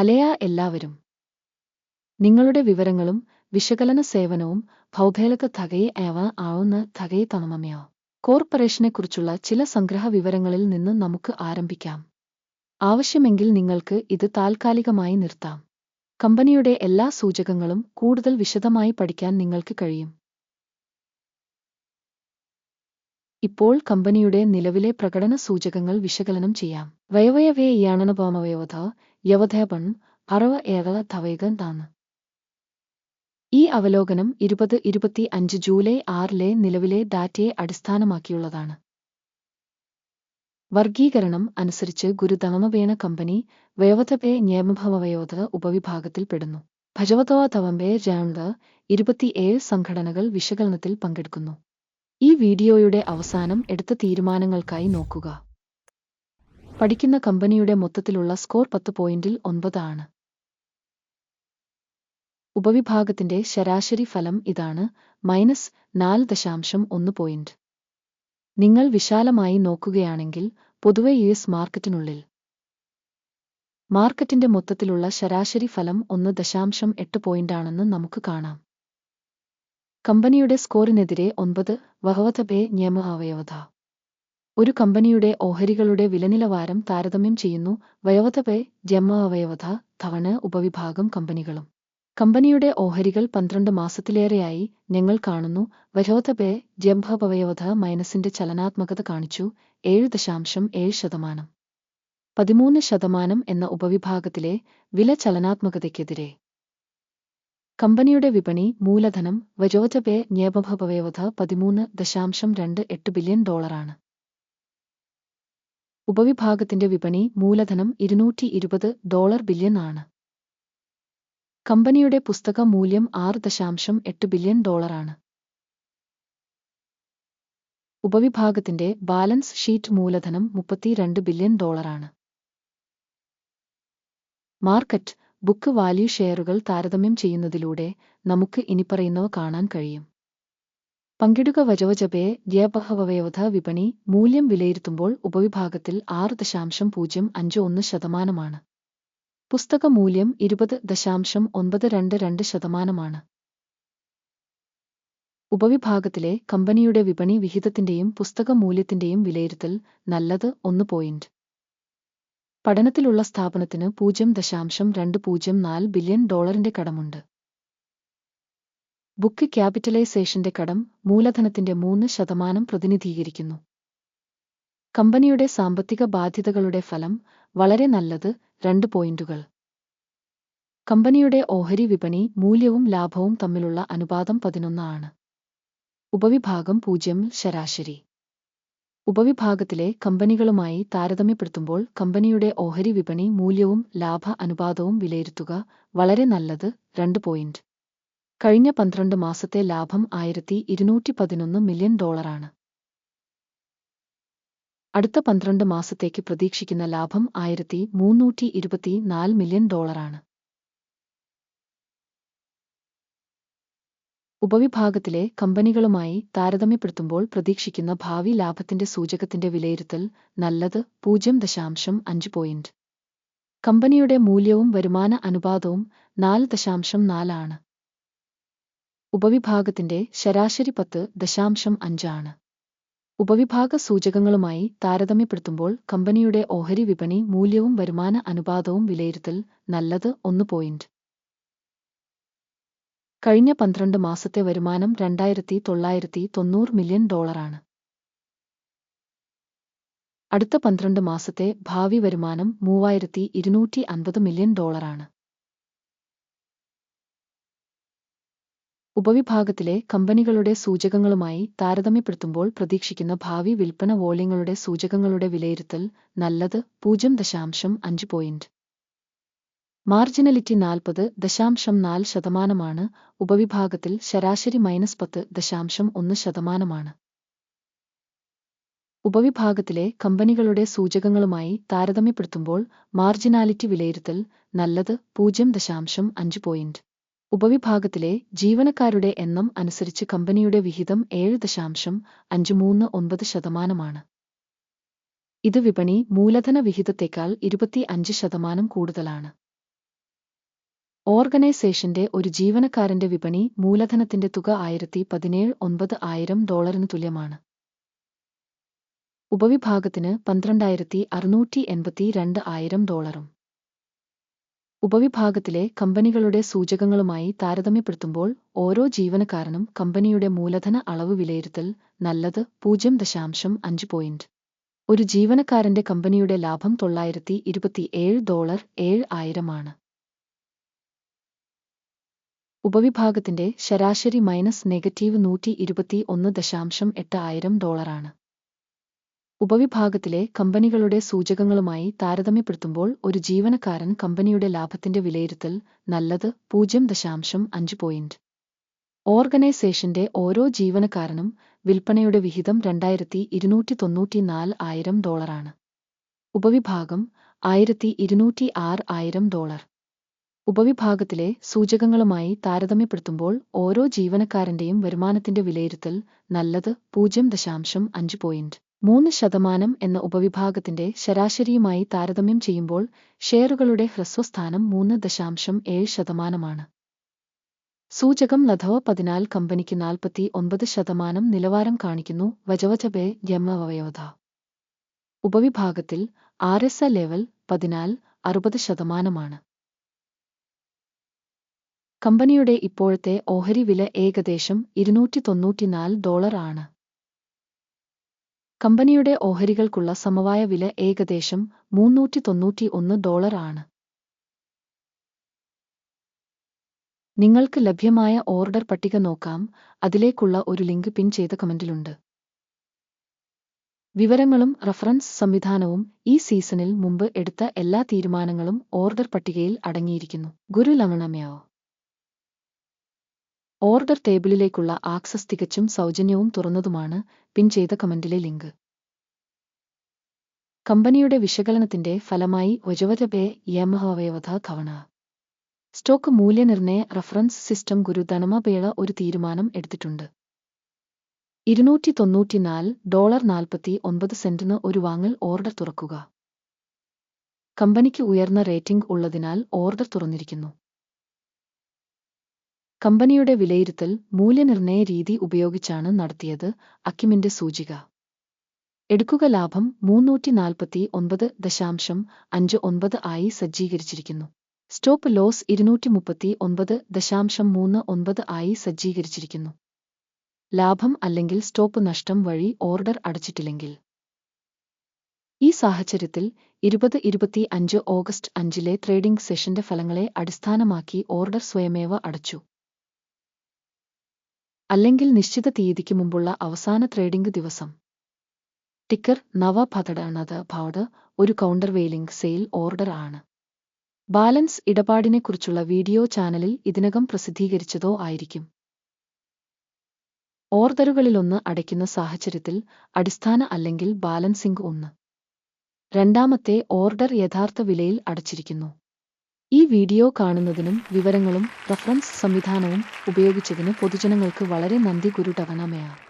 ഹലയ എല്ലാവരും. നിങ്ങളുടെ വിവരങ്ങളും വിശകലന സേവനവും ഭൗഗോളിക തകയെ ഏവ ആവുന്ന തകയെ തണമമയോ? കോർപ്പറേഷനെക്കുറിച്ചുള്ള ചില സംഗ്രഹ വിവരങ്ങളിൽ നിന്ന് നമുക്ക് ആരംഭിക്കാം. ആവശ്യമെങ്കിൽ നിങ്ങൾക്ക് ഇത് താൽക്കാലികമായി നിർത്താം. കമ്പനിയുടെ എല്ലാ സൂചകങ്ങളും കൂടുതൽ വിശദമായി പഠിക്കാൻ നിങ്ങൾക്ക് കഴിയും. ഇപ്പോൾ കമ്പനിയുടെ നിലവിലെ പ്രകടന സൂചകങ്ങൾ വിശകലനം ചെയ്യാം. വയവയവേ യാണനപോമവയോധ യവധേപൺ അറവ ഏകല ധവൈകൻ താന്ന്. ഈ അവലോകനം ഇരുപത് ഇരുപത്തി അഞ്ച് ജൂലൈ ആറിലെ നിലവിലെ ഡാറ്റയെ അടിസ്ഥാനമാക്കിയുള്ളതാണ്. വർഗീകരണം അനുസരിച്ച് ഗുരുതമവേണ കമ്പനി വയോധപേ നിയമഭവയോധ ഉപവിഭാഗത്തിൽപ്പെടുന്നു ഭജവതോ തവമ്പേ രണ്ട് ഇരുപത്തിയേഴ് സംഘടനകൾ വിശകലനത്തിൽ പങ്കെടുക്കുന്നു. ഈ വീഡിയോയുടെ അവസാനം എടുത്ത തീരുമാനങ്ങൾക്കായി നോക്കുക. പഠിക്കുന്ന കമ്പനിയുടെ മൊത്തത്തിലുള്ള സ്കോർ പത്ത് പോയിന്റിൽ ഒൻപതാണ്. ഉപവിഭാഗത്തിന്റെ ശരാശരി ഫലം ഇതാണ് മൈനസ് നാല് ദശാംശം ഒന്ന് പോയിന്റ്. നിങ്ങൾ വിശാലമായി നോക്കുകയാണെങ്കിൽ പൊതുവെ യു എസ് മാർക്കറ്റിനുള്ളിൽ. മാർക്കറ്റിന്റെ മൊത്തത്തിലുള്ള ശരാശരി ഫലം ഒന്ന് ദശാംശം എട്ട് പോയിന്റാണെന്ന് നമുക്ക് കാണാം. കമ്പനിയുടെ സ്കോറിനെതിരെ ഒൻപത് വഹവതബേ നിയമ അവയവത. ഒരു കമ്പനിയുടെ ഓഹരികളുടെ വിലനിലവാരം താരതമ്യം ചെയ്യുന്നു വയോധപെ ജമ അവയവത തവണ ഉപവിഭാഗം കമ്പനികളും. കമ്പനിയുടെ ഓഹരികൾ പന്ത്രണ്ട് മാസത്തിലേറെയായി ഞങ്ങൾ കാണുന്നു. വയോധപെ ജംഭവയവധ മൈനസിന്റെ ചലനാത്മകത കാണിച്ചു. ഏഴ് ദശാംശം ഏഴ് ശതമാനം. പതിമൂന്ന് ശതമാനം എന്ന ഉപവിഭാഗത്തിലെ വില ചലനാത്മകതയ്ക്കെതിരെ. കമ്പനിയുടെ വിപണി മൂലധനം വജോജബെ ന്യാപഭവയവധ പതിമൂന്ന് ദശാംശം രണ്ട് എട്ട് ബില്യൺ ഡോളറാണ്. ഉപവിഭാഗത്തിന്റെ വിപണി മൂലധനം ഇരുന്നൂറ്റി ഇരുപത് ഡോളർ ബില്യൺ ആണ്. കമ്പനിയുടെ പുസ്തക മൂല്യം ആറ് ദശാംശം എട്ട് ബില്യൺ ഡോളറാണ് ഉപവിഭാഗത്തിന്റെ ബാലൻസ് ഷീറ്റ് മൂലധനം മുപ്പത്തിരണ്ട് ബില്യൺ ഡോളറാണ് മാർക്കറ്റ് ബുക്ക് വാല്യൂ ഷെയറുകൾ താരതമ്യം ചെയ്യുന്നതിലൂടെ നമുക്ക് ഇനിപ്പറയുന്നവ കാണാൻ കഴിയും. പങ്കിടുക വജവജബയെ ദ്യപഹവയവധ വിപണി മൂല്യം വിലയിരുത്തുമ്പോൾ ഉപവിഭാഗത്തിൽ ആറ് ദശാംശം പൂജ്യം അഞ്ച് ഒന്ന് ശതമാനമാണ്. പുസ്തക മൂല്യം ഇരുപത് ദശാംശം ഒൻപത് രണ്ട് രണ്ട് ശതമാനമാണ്. ഉപവിഭാഗത്തിലെ കമ്പനിയുടെ വിപണി വിഹിതത്തിന്റെയും പുസ്തക മൂല്യത്തിന്റെയും വിലയിരുത്തൽ നല്ലത് ഒന്ന് പോയിന്റ്. പഠനത്തിലുള്ള സ്ഥാപനത്തിന് പൂജ്യം ദശാംശം രണ്ട് പൂജ്യം നാല് ബില്യൺ ഡോളറിന്റെ കടമുണ്ട്. ബുക്ക് ക്യാപിറ്റലൈസേഷന്റെ കടം മൂലധനത്തിന്റെ മൂന്ന് ശതമാനം പ്രതിനിധീകരിക്കുന്നു. കമ്പനിയുടെ സാമ്പത്തിക ബാധ്യതകളുടെ ഫലം വളരെ നല്ലത് രണ്ട് പോയിന്റുകൾ. കമ്പനിയുടെ ഓഹരി വിപണി മൂല്യവും ലാഭവും തമ്മിലുള്ള അനുപാതം പതിനൊന്നാണ് ഉപവിഭാഗം പൂജ്യം ശരാശരി. ഉപവിഭാഗത്തിലെ കമ്പനികളുമായി താരതമ്യപ്പെടുത്തുമ്പോൾ കമ്പനിയുടെ ഓഹരി വിപണി മൂല്യവും ലാഭ അനുപാതവും വിലയിരുത്തുക വളരെ നല്ലത് രണ്ട് പോയിന്റ്. കഴിഞ്ഞ പന്ത്രണ്ട് മാസത്തെ ലാഭം ആയിരത്തി ഇരുന്നൂറ്റി പതിനൊന്ന് മില്യൺ ഡോളറാണ്. അടുത്ത പന്ത്രണ്ട് മാസത്തേക്ക് പ്രതീക്ഷിക്കുന്ന ലാഭം ആയിരത്തി മൂന്നൂറ്റി ഇരുപത്തി നാല് മില്യൺ ഡോളറാണ്. ഉപവിഭാഗത്തിലെ കമ്പനികളുമായി താരതമ്യപ്പെടുത്തുമ്പോൾ പ്രതീക്ഷിക്കുന്ന ഭാവി ലാഭത്തിന്റെ സൂചകത്തിന്റെ വിലയിരുത്തൽ നല്ലത് പൂജ്യം ദശാംശം അഞ്ച് പോയിന്റ്. കമ്പനിയുടെ മൂല്യവും വരുമാന അനുപാതവും നാല് ദശാംശം നാലാണ് ഉപവിഭാഗത്തിന്റെ ശരാശരി പത്ത് ദശാംശം അഞ്ചാണ്. ഉപവിഭാഗ സൂചകങ്ങളുമായി താരതമ്യപ്പെടുത്തുമ്പോൾ കമ്പനിയുടെ ഓഹരി വിപണി മൂല്യവും വരുമാന അനുപാതവും വിലയിരുത്തൽ നല്ലത് ഒന്ന് പോയിന്റ്. കഴിഞ്ഞ പന്ത്രണ്ട് മാസത്തെ വരുമാനം രണ്ടായിരത്തി തൊള്ളായിരത്തി തൊണ്ണൂറ് മില്യൺ ഡോളറാണ്. അടുത്ത പന്ത്രണ്ട് മാസത്തെ ഭാവി വരുമാനം മൂവായിരത്തി ഇരുന്നൂറ്റി അൻപത് മില്യൺ ഡോളറാണ്. ഉപവിഭാഗത്തിലെ കമ്പനികളുടെ സൂചകങ്ങളുമായി താരതമ്യപ്പെടുത്തുമ്പോൾ പ്രതീക്ഷിക്കുന്ന ഭാവി വിൽപ്പന വോള്യങ്ങളുടെ സൂചകങ്ങളുടെ വിലയിരുത്തൽ നല്ലത് പൂജ്യം ദശാംശം അഞ്ച് പോയിന്റ് മാർജിനലിറ്റി നാൽപ്പത് ദശാംശം നാല് ശതമാനമാണ്. ഉപവിഭാഗത്തിൽ ശരാശരി മൈനസ് പത്ത് ദശാംശം ഒന്ന് ശതമാനമാണ്. ഉപവിഭാഗത്തിലെ കമ്പനികളുടെ സൂചകങ്ങളുമായി താരതമ്യപ്പെടുത്തുമ്പോൾ മാർജിനാലിറ്റി വിലയിരുത്തൽ നല്ലത് പൂജ്യം ദശാംശം അഞ്ച് പോയിന്റ് ഉപവിഭാഗത്തിലെ ജീവനക്കാരുടെ എണ്ണം അനുസരിച്ച് കമ്പനിയുടെ വിഹിതം ഏഴ് ദശാംശം അഞ്ച് മൂന്ന് ഒൻപത് ശതമാനമാണ്. ഇത് വിപണി മൂലധന വിഹിതത്തേക്കാൾ ഇരുപത്തി അഞ്ച് ശതമാനം കൂടുതലാണ്. ഓർഗനൈസേഷന്റെ ഒരു ജീവനക്കാരന്റെ വിപണി മൂലധനത്തിന്റെ തുക ആയിരത്തി പതിനേഴ് ഒൻപത് ആയിരം ഡോളറിന് തുല്യമാണ്. ഉപവിഭാഗത്തിന് പന്ത്രണ്ടായിരത്തി അറുന്നൂറ്റി എൺപത്തി രണ്ട് ആയിരം ഡോളറും. ഉപവിഭാഗത്തിലെ കമ്പനികളുടെ സൂചകങ്ങളുമായി താരതമ്യപ്പെടുത്തുമ്പോൾ ഓരോ ജീവനക്കാരനും കമ്പനിയുടെ മൂലധന അളവ് വിലയിരുത്തൽ നല്ലത് പൂജ്യം ദശാംശം അഞ്ച് പോയിന്റ് ഒരു ജീവനക്കാരന്റെ കമ്പനിയുടെ ലാഭം തൊള്ളായിരത്തി ഇരുപത്തിയേഴ് ഡോളർ ഏഴ് ആയിരമാണ്. ഉപവിഭാഗത്തിന്റെ ശരാശരി മൈനസ് നെഗറ്റീവ് നൂറ്റി ഇരുപത്തി ഒന്ന് ദശാംശം എട്ട് ആയിരം ഡോളറാണ്. ഉപവിഭാഗത്തിലെ കമ്പനികളുടെ സൂചകങ്ങളുമായി താരതമ്യപ്പെടുത്തുമ്പോൾ ഒരു ജീവനക്കാരൻ കമ്പനിയുടെ ലാഭത്തിന്റെ വിലയിരുത്തൽ നല്ലത് പൂജ്യം ദശാംശം അഞ്ച് പോയിന്റ് ഓർഗനൈസേഷന്റെ ഓരോ ജീവനക്കാരനും വിൽപ്പനയുടെ വിഹിതം രണ്ടായിരത്തി ഇരുന്നൂറ്റി തൊണ്ണൂറ്റിനാല് ആയിരം ഡോളറാണ് ഉപവിഭാഗം ആയിരത്തി ഇരുന്നൂറ്റി ആറ് ആയിരം ഡോളർ. ഉപവിഭാഗത്തിലെ സൂചകങ്ങളുമായി താരതമ്യപ്പെടുത്തുമ്പോൾ ഓരോ ജീവനക്കാരന്റെയും വരുമാനത്തിന്റെ വിലയിരുത്തൽ നല്ലത് പൂജ്യം ദശാംശം അഞ്ച് പോയിന്റ് മൂന്ന് ശതമാനം എന്ന ഉപവിഭാഗത്തിന്റെ ശരാശരിയുമായി താരതമ്യം ചെയ്യുമ്പോൾ ഷെയറുകളുടെ ഹ്രസ്വസ്ഥാനം മൂന്ന് ദശാംശം ഏഴ് ശതമാനമാണ്. സൂചകം ലധവ പതിനാൽ കമ്പനിക്ക് നാൽപ്പത്തി ഒൻപത് ശതമാനം നിലവാരം കാണിക്കുന്നു. വജവജബെ യമവയോധ ഉപവിഭാഗത്തിൽ ആർ എസ് എ ലെവൽ പതിനാൽ അറുപത് ശതമാനമാണ്. കമ്പനിയുടെ ഇപ്പോഴത്തെ ഓഹരി വില ഏകദേശം ഇരുന്നൂറ്റി തൊണ്ണൂറ്റിനാല് ഡോളർ ആണ് കമ്പനിയുടെ ഓഹരികൾക്കുള്ള സമവായ വില ഏകദേശം മുന്നൂറ്റി തൊണ്ണൂറ്റി ഒന്ന് ഡോളർ ആണ്. നിങ്ങൾക്ക് ലഭ്യമായ ഓർഡർ പട്ടിക നോക്കാം. അതിലേക്കുള്ള ഒരു ലിങ്ക് പിൻ ചെയ്ത കമന്റിലുണ്ട്. വിവരങ്ങളും റഫറൻസ് സംവിധാനവും ഈ സീസണിൽ മുമ്പ് എടുത്ത എല്ലാ തീരുമാനങ്ങളും ഓർഡർ പട്ടികയിൽ അടങ്ങിയിരിക്കുന്നു. ഗുരു ലമണമ്യാവോ ഓർഡർ ടേബിളിലേക്കുള്ള ആക്സസ് തികച്ചും സൗജന്യവും തുറന്നതുമാണ് പിൻ ചെയ്ത കമന്റിലെ ലിങ്ക്. കമ്പനിയുടെ വിശകലനത്തിന്റെ ഫലമായി ഒജവജബെ യമഹവയവധ കവണ. സ്റ്റോക്ക് മൂല്യനിർണയ റഫറൻസ് സിസ്റ്റം ഗുരു ധനമപേള ഒരു തീരുമാനം എടുത്തിട്ടുണ്ട്. ഇരുന്നൂറ്റി തൊണ്ണൂറ്റിനാല് ഡോളർ നാൽപ്പത്തി ഒൻപത് സെന്റിന് ഒരു വാങ്ങൽ ഓർഡർ തുറക്കുക. കമ്പനിക്ക് ഉയർന്ന റേറ്റിംഗ് ഉള്ളതിനാൽ ഓർഡർ തുറന്നിരിക്കുന്നു. കമ്പനിയുടെ വിലയിരുത്തൽ മൂല്യനിർണയ രീതി ഉപയോഗിച്ചാണ് നടത്തിയത് അക്കിമിന്റെ സൂചിക. എടുക്കുക ലാഭം മൂന്നൂറ്റി നാൽപ്പത്തി ഒൻപത് ദശാംശം അഞ്ച് ഒൻപത് ആയി സജ്ജീകരിച്ചിരിക്കുന്നു. സ്റ്റോപ്പ് ലോസ് ഇരുന്നൂറ്റി മുപ്പത്തി ഒൻപത് ദശാംശം മൂന്ന് ഒൻപത് ആയി സജ്ജീകരിച്ചിരിക്കുന്നു. ലാഭം അല്ലെങ്കിൽ സ്റ്റോപ്പ് നഷ്ടം വഴി ഓർഡർ അടച്ചിട്ടില്ലെങ്കിൽ. ഈ സാഹചര്യത്തിൽ ഇരുപത് ഇരുപത്തി അഞ്ച് ഓഗസ്റ്റ് അഞ്ചിലെ ട്രേഡിംഗ് സെഷന്റെ ഫലങ്ങളെ അടിസ്ഥാനമാക്കി ഓർഡർ സ്വയമേവ അടച്ചു. അല്ലെങ്കിൽ നിശ്ചിത തീയതിക്ക് മുമ്പുള്ള അവസാന ട്രേഡിംഗ് ദിവസം. ടിക്കർ നവ ഭതടാണത് ഒരു കൗണ്ടർ വെയിലിംഗ് സെയിൽ ഓർഡർ ആണ്. ബാലൻസ് ഇടപാടിനെക്കുറിച്ചുള്ള വീഡിയോ ചാനലിൽ ഇതിനകം പ്രസിദ്ധീകരിച്ചതോ ആയിരിക്കും. ഓർഡറുകളിലൊന്ന് അടയ്ക്കുന്ന സാഹചര്യത്തിൽ അടിസ്ഥാന അല്ലെങ്കിൽ ബാലൻസിംഗ് ഒന്ന്. രണ്ടാമത്തെ ഓർഡർ യഥാർത്ഥ വിലയിൽ അടച്ചിരിക്കുന്നു. ഈ വീഡിയോ കാണുന്നതിനും വിവരങ്ങളും റഫറൻസ് സംവിധാനവും ഉപയോഗിച്ചതിന് പൊതുജനങ്ങൾക്ക് വളരെ നന്ദി ഗുരുടവനമയാണ്